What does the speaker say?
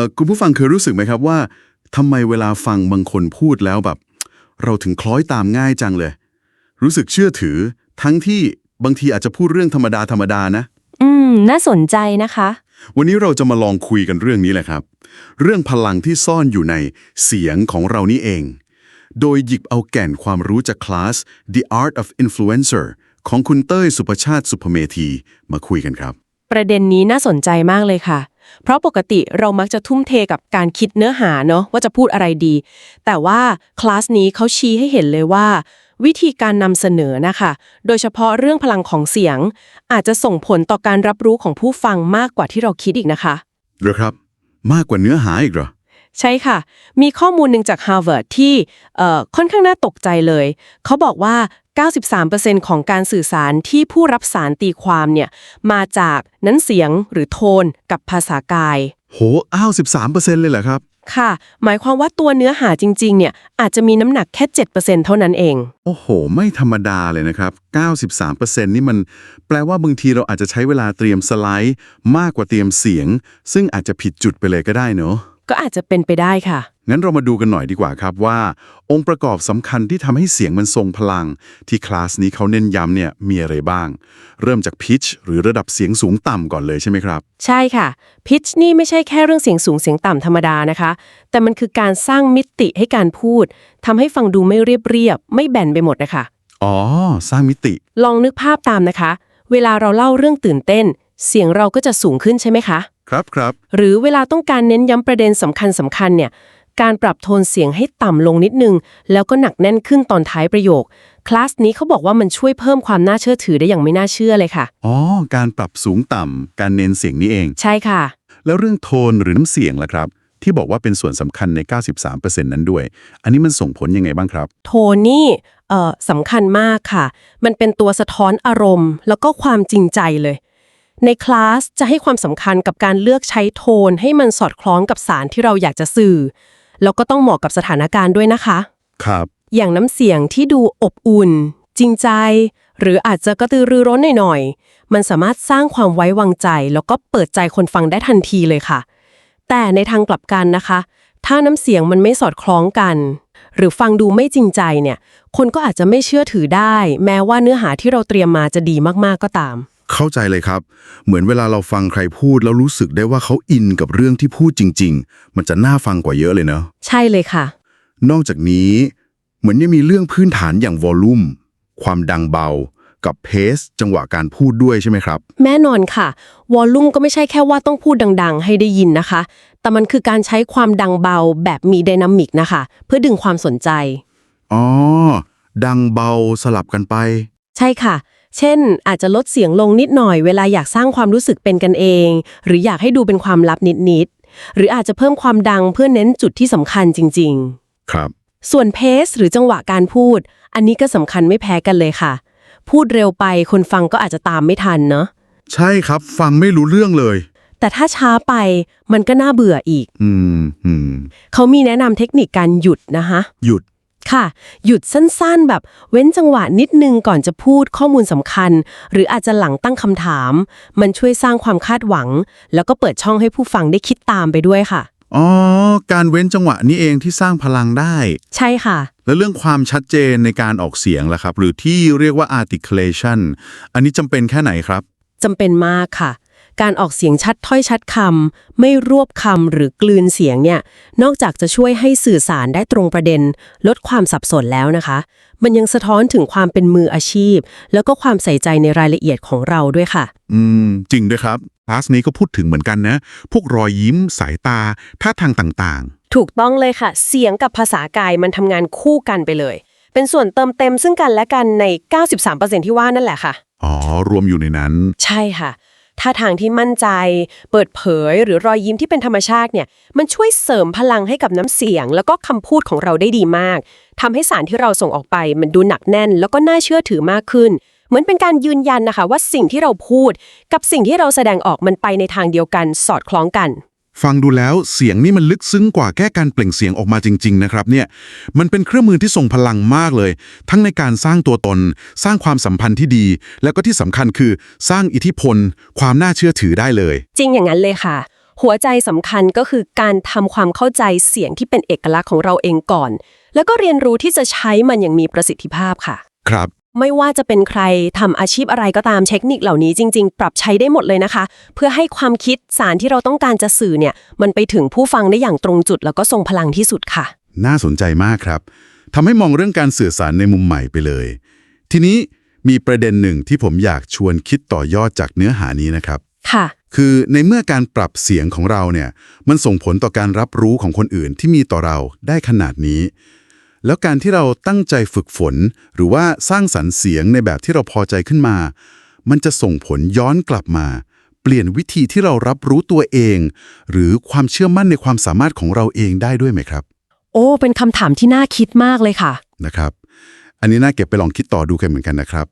อคุณผู้ฟังเคยรู้สึกไหมครับว่าทำไมเวลาฟังบางคนพูดแล้วแบบ เราถึงคล้อยตามง่ายจังเลย รู้สึกเชื่อถือ ทั้งที่บางทีอาจจะพูดเรื่องธรรมดาธรรมดานะ อืม น่าสนใจนะคะ วันนี้เราจะมาลองคุยกันเรื่องนี้แหละครับ เรื่องพลังที่ซ่อนอยู่ในเสียงของเรานี่เอง โดยหยิบเอาแก่นความรู้จากคลาส The Art of Influencer ของคุณเต้ยสุภชาติสุภเมธีมาคุยกันครับ ประเด็นนี้น่าสนใจมากเลยค่ะ เพราะปกติเรามักจะทุ่มเทกับการคิดเนื้อหาเนาะว่าจะพูดอะไรดี แต่ว่าคลาสนี้เขาชี้ให้เห็นเลยว่า วิธีการนำเสนอนะคะ โดยเฉพาะเรื่องพลังของเสียง อาจจะส่งผลต่อการรับรู้ของผู้ฟังมากกว่าที่เราคิดอีกนะคะเหรอครับ มากกว่าเนื้อหาอีกเหรอ ใช่ค่ะ มีข้อมูลหนึ่งจาก Harvard ที่เอ่อค่อนข้างน่าตกใจเลย เขาบอกว่า 93%ของการสื่อสารที่ผู้รับสารตีความเนี่ยมาจากนั้นเสียงหรือโทนกับภาษากาย โหอ้าว13%เลยเหรอครับ ค่ะ หมายความว่าตัวเนื้อหาจริง ๆ เนี่ยอาจจะมีน้ำหนักแค่ 7%เท่านั้นเอง โอ้โห ไม่ธรรมดาเลยนะครับ 93%นี่มันแปลว่าบางทีเราอาจจะใช้เวลาเตรียมสไลด์ มากกว่าเตรียมเสียง ซึ่งอาจจะผิดจุดไปเลยก็ได้เนอะ ก็อาจจะเป็นไปได้ค่ะ งั้นเรามาดูกันหน่อยดีกว่าครับว่า องค์ประกอบสำคัญที่ทำให้เสียงมันทรงพลัง ที่คลาสนี้เขาเน้นย้ำเนี่ยมีอะไรบ้าง เริ่มจากพิชหรือระดับเสียงสูงต่ำก่อนเลยใช่ไหมครับ ใช่ค่ะ พิชนี่ไม่ใช่แค่เรื่องเสียงสูงเสียงต่ำธรรมดานะคะ แต่มันคือการสร้างมิติให้การพูดทำให้ฟังดูไม่เรียบเรียบๆไม่แบนไปหมดนะคะ อ๋อ สร้างมิติ ลองนึกภาพตามนะคะ เวลาเราเล่าเรื่องตื่นเต้น เสียงเราก็จะสูงขึ้นใช่ไหมคะ ครับครับหรือเวลาต้องการเน้นย้ำประเด็นสำคัญสำคัญเนี่ยการปรับโทนเสียงให้ต่ำลงนิดนึง แล้วก็หนักแน่นขึ้นตอนท้ายประโยค คลาสนี้เขาบอกว่ามันช่วยเพิ่มความน่าเชื่อถือได้อย่างไม่น่าเชื่อเลยค่ะ อ๋อ การปรับสูงต่ำ การเน้นเสียงนี้เอง ใช่ค่ะ แล้วเรื่องโทนหรือน้ำเสียงล่ะครับ ที่บอกว่าเป็นส่วนสำคัญใน 93%นั้นด้วย อันนี้มันส่งผลยังไงบ้างครับ โทนนี่เอ่อสำคัญมากค่ะ มันเป็นตัวสะท้อนอารมณ์ แล้วก็ความจริงใจเลย ในคลาสจะให้ความสำคัญกับการเลือกใช้โทน ให้มันสอดคล้องกับสารที่เราอยากจะสื่อ แล้วก็ต้องเหมาะกับสถานการณ์ด้วยนะคะ ครับ อย่างน้ำเสียงที่ดูอบอุ่น จริงใจ หรืออาจจะกระตือรือร้นหน่อยๆ มันสามารถสร้างความไว้วางใจ แล้วก็เปิดใจคนฟังได้ทันทีเลยค่ะ แต่ในทางกลับกันนะคะ ถ้าน้ำเสียงมันไม่สอดคล้องกัน หรือฟังดูไม่จริงใจเนี่ย คนก็อาจจะไม่เชื่อถือได้ แม้ว่าเนื้อหาที่เราเตรียมมาจะดีมากๆก็ตาม เข้าใจเลยครับ เหมือนเวลาเราฟังใครพูดแล้วรู้สึกได้ว่าเขาอินกับเรื่องที่พูดจริง ๆ มันจะน่าฟังกว่าเยอะเลยเนาะใช่เลยค่ะ นอกจากนี้ เหมือนยังมีเรื่องพื้นฐานอย่างวอลลุ่มความดังเบา กับเพสจังหวะการพูดด้วยใช่ไหมครับ แน่นอนค่ะ วอลลุ่มก็ไม่ใช่แค่ว่าต้องพูดดัง ๆ ให้ได้ยินนะคะ แต่มันคือการใช้ความดังเบาแบบมีไดนามิกนะคะ เพื่อดึงความสนใจ อ๋อ ดังเบาสลับกันไป ใช่ค่ะ เช่น อาจจะลดเสียงลงนิดหน่อยเวลาอยากสร้างความรู้สึกเป็นกันเอง หรืออยากให้ดูเป็นความลับนิดๆหรืออาจจะเพิ่มความดังเพื่อเน้นจุดที่สำคัญจริงครับๆส่วนเพสหรือจังหวะการพูด อันนี้ก็สำคัญไม่แพ้กันเลยค่ะ พูดเร็วไปคนฟังก็อาจจะตามไม่ทันเนาะใช่ครับฟังไม่รู้เรื่องเลย แต่ถ้าช้าไปมันก็น่าเบื่ออีก อืมอืมเขามีแนะนำเทคนิคการหยุดนะคะ หยุด ค่ะ หยุดสั้นๆ แบบเว้นจังหวะนิดนึงก่อนจะพูดข้อมูลสำคัญ หรืออาจจะหลังตั้งคำถาม มันช่วยสร้างความคาดหวัง แล้วก็เปิดช่องให้ผู้ฟังได้คิดตามไปด้วยค่ะ อ๋อ การเว้นจังหวะนี้เองที่สร้างพลังได้ ใช่ค่ะ แล้วเรื่องความชัดเจนในการออกเสียงล่ะครับ หรือที่เรียกว่า articulation อันนี้จำเป็นแค่ไหนครับ จำเป็นมากค่ะ การออกเสียงชัดถ้อยชัดคำไม่รวบคำหรือกลืนเสียงเนี่ย นอกจากจะช่วยให้สื่อสารได้ตรงประเด็น ลดความสับสนแล้วนะคะ มันยังสะท้อนถึงความเป็นมืออาชีพ แล้วก็ความใส่ใจในรายละเอียดของเราด้วยค่ะ อืม จริงด้วยครับคลาสนี้ก็พูดถึงเหมือนกันนะ พวกรอยยิ้ม สายตา ท่าทางต่างถูกต้องเลยค่ะ เสียงกับภาษากายมันทำงานคู่กันไปเลย เป็นส่วนเติมเต็มซึ่งกันและกันใน 93%ที่ว่านั่นแหละค่ะๆอ๋อ รวมอยู่ในนั้น ใช่ค่ะ ท่าทางที่มั่นใจ เปิดเผยหรือรอยยิ้มที่เป็นธรรมชาติเนี่ยมันช่วยเสริมพลังให้กับน้ำเสียง แล้วก็คำพูดของเราได้ดีมากทำให้สารที่เราส่งออกไป มันดูหนักแน่น แล้วก็น่าเชื่อถือมากขึ้น เหมือนเป็นการยืนยันนะคะว่าสิ่งที่เราพูด กับสิ่งที่เราแสดงออกมันไปในทางเดียวกันสอดคล้องกัน ฟังดูแล้วเสียงนี่มันลึกซึ้งกว่าแค่การเปล่งเสียงออกมาจริง ๆ นะครับเนี่ยมันเป็นเครื่องมือที่ทรงพลังมากเลย ทั้งในการสร้างตัวตน สร้างความสัมพันธ์ที่ดี แล้วก็ที่สำคัญคือสร้างอิทธิพล ความน่าเชื่อถือได้เลย จริงอย่างนั้นเลยค่ะ หัวใจสำคัญก็คือการทำความเข้าใจเสียงที่เป็นเอกลักษณ์ของเราเองก่อน แล้วก็เรียนรู้ที่จะใช้มันอย่างมีประสิทธิภาพค่ะ ครับ ไม่ว่าจะเป็นใครทำอาชีพอะไรก็ตามเทคนิคเหล่านี้จริง ๆ ปรับใช้ได้หมดเลยนะคะ เพื่อให้ความคิดสารที่เราต้องการจะสื่อเนี่ย มันไปถึงผู้ฟังได้อย่างตรงจุด แล้วก็ทรงพลังที่สุดค่ะ น่าสนใจมากครับทำให้มองเรื่องการสื่อสารในมุมใหม่ไปเลย ทีนี้มีประเด็นหนึ่งที่ผมอยากชวนคิดต่อยอดจากเนื้อหานี้นะครับ ค่ะ คือในเมื่อการปรับเสียงของเราเนี่ย มันส่งผลต่อการรับรู้ของคนอื่นที่มีต่อเราได้ขนาดนี้ แล้วการที่เราตั้งใจฝึกฝน หรือว่าสร้างสรรค์เสียงในแบบที่เราพอใจขึ้นมา มันจะส่งผลย้อนกลับมา เปลี่ยนวิธีที่เรารับรู้ตัวเอง หรือความเชื่อมั่นในความสามารถของเราเองได้ด้วยไหมครับ โอ้ เป็นคำถามที่น่าคิดมากเลยค่ะนะครับ อันนี้น่าเก็บไปลองคิดต่อดูกันเหมือนกันนะครับ